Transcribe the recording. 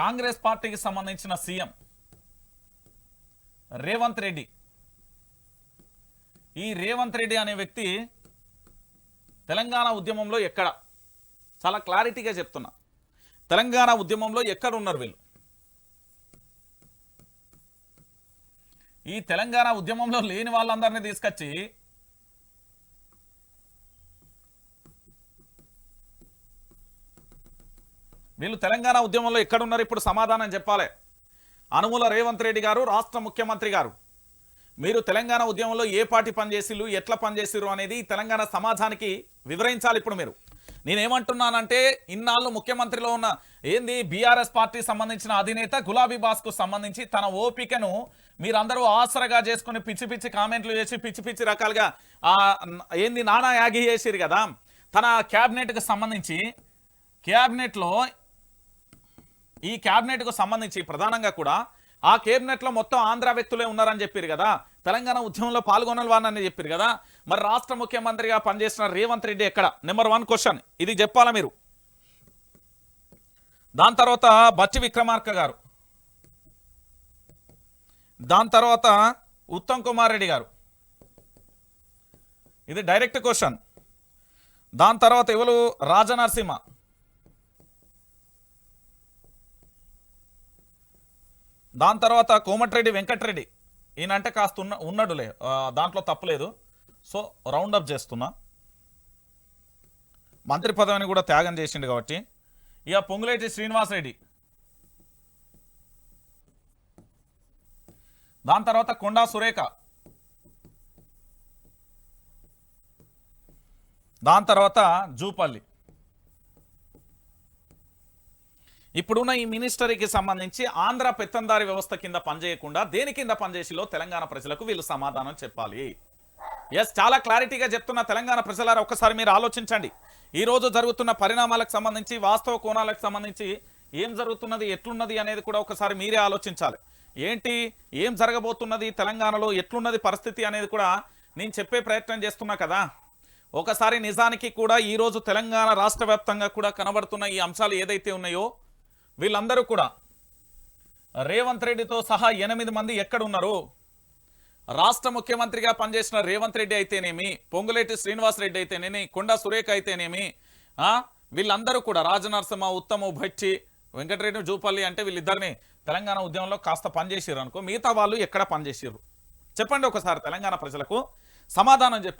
కాంగ్రెస్ పార్టీకి సంబంధించిన సీఎం రేవంత్ రెడ్డి. ఈ రేవంత్ రెడ్డి అనే వ్యక్తి తెలంగాణ ఉద్యమంలో ఎక్కడ? చాలా క్లారిటీగా చెప్తున్నా. తెలంగాణ ఉద్యమంలో ఎక్కడ ఉన్నారు వీళ్ళు? ఈ తెలంగాణ ఉద్యమంలో లేని వాళ్ళందరినీ తీసుకొచ్చి వీళ్ళు తెలంగాణ ఉద్యమంలో ఎక్కడున్నారు ఇప్పుడు సమాధానం చెప్పాలి. అనుమూల రేవంత్ రెడ్డి గారు రాష్ట్ర ముఖ్యమంత్రి గారు. మీరు తెలంగాణ ఉద్యమంలో ఏ పార్టీ పనిచేసిరు ఎట్లా పనిచేసిరు అనేది తెలంగాణ సమాజానికి వివరించాలి ఇప్పుడు మీరు. నేనేమంటున్నానంటే ఇన్నాళ్ళు ముఖ్యమంత్రిలో ఉన్న ఏంది బీఆర్ఎస్ పార్టీ సంబంధించిన అధినేత గులాబీ బాస్కు సంబంధించి తన ఓపికను మీరందరూ ఆసరగా చేసుకుని పిచ్చి పిచ్చి కామెంట్లు చేసి పిచ్చి పిచ్చి రకాలుగా ఏంది నానా యాగి చేసిరు కదా. తన క్యాబినెట్కి సంబంధించి క్యాబినెట్లో ఈ క్యాబినెట్కు సంబంధించి ప్రధానంగా కూడా ఆ కేబినెట్లో మొత్తం ఆంధ్ర వ్యక్తులే ఉన్నారని చెప్పారు కదా. తెలంగాణ ఉద్యమంలో పాల్గొనని వారని చెప్పారు కదా. మరి రాష్ట్ర ముఖ్యమంత్రిగా పనిచేసిన రేవంత్ రెడ్డి ఎక్కడ? నెంబర్ వన్ క్వశ్చన్ ఇది చెప్పాలా మీరు? దాని తర్వాత బచ్చి విక్రమార్క గారు. దాని తర్వాత ఉత్తమ్ కుమార్ రెడ్డి గారు. ఇది డైరెక్ట్ క్వశ్చన్ దాని తర్వాత ఎవరు? రాజనరసింహ దాని తర్వాత కోమటిరెడ్డి వెంకటరెడ్డి. ఈయనంటే కాస్త ఉన్న ఉన్నడులే. దాంట్లో తప్పలేదు సో రౌండ్ అప్ చేస్తున్నా. మంత్రి పదవిని కూడా త్యాగం చేసిండు కాబట్టి. ఇక పొంగులేటి శ్రీనివాసరెడ్డి. దాని తర్వాత కొండా సురేఖ. దాని తర్వాత జూపల్లి. ఇప్పుడున్న ఈ మినిస్టరీకి సంబంధించి ఆంధ్ర పెత్తందారి వ్యవస్థ కింద పనిచేయకుండా దేని కింద పనిచేసిలో తెలంగాణ ప్రజలకు వీళ్ళు సమాధానం చెప్పాలి? ఎస్ చాలా క్లారిటీగా చెప్తున్న తెలంగాణ ప్రజలారా ఒక్కసారి మీరు ఆలోచించండి. ఈ రోజు జరుగుతున్న పరిణామాలకు సంబంధించి వాస్తవ కోణాలకు సంబంధించి ఏం జరుగుతున్నది ఎట్లున్నది అనేది కూడా ఒకసారి మీరే ఆలోచించాలి. ఏంటి ఏం జరగబోతున్నది తెలంగాణలో ఎట్లున్నది పరిస్థితి అనేది కూడా నేను చెప్పే ప్రయత్నం చేస్తున్నా కదా. ఒకసారి నిజానికి కూడా ఈరోజు తెలంగాణ రాష్ట్ర వ్యాప్తంగా కూడా కనబడుతున్న ఈ అంశాలు ఏదైతే ఉన్నాయో వీళ్ళందరూ కూడా. రేవంత్ రెడ్డితో సహా ఎనిమిది మంది ఎక్కడున్నారు? రాష్ట్ర ముఖ్యమంత్రిగా పనిచేసిన రేవంత్ రెడ్డి అయితేనేమి? పొంగులేటి శ్రీనివాస్ రెడ్డి అయితేనేమి? కొండా సురేఖ అయితేనేమి? ఆ? వీళ్ళందరూ కూడా రాజనరసింహ ఉత్తమ భట్టి వెంకటరెడ్డి జూపల్లి అంటే వీళ్ళిద్దరిని తెలంగాణ ఉద్యమంలో కాస్త పనిచేసారు అనుకో మిగతా వాళ్ళు ఎక్కడ పనిచేసారు చెప్పండి ఒకసారి తెలంగాణ ప్రజలకు. సమాధానం చెప్పండి.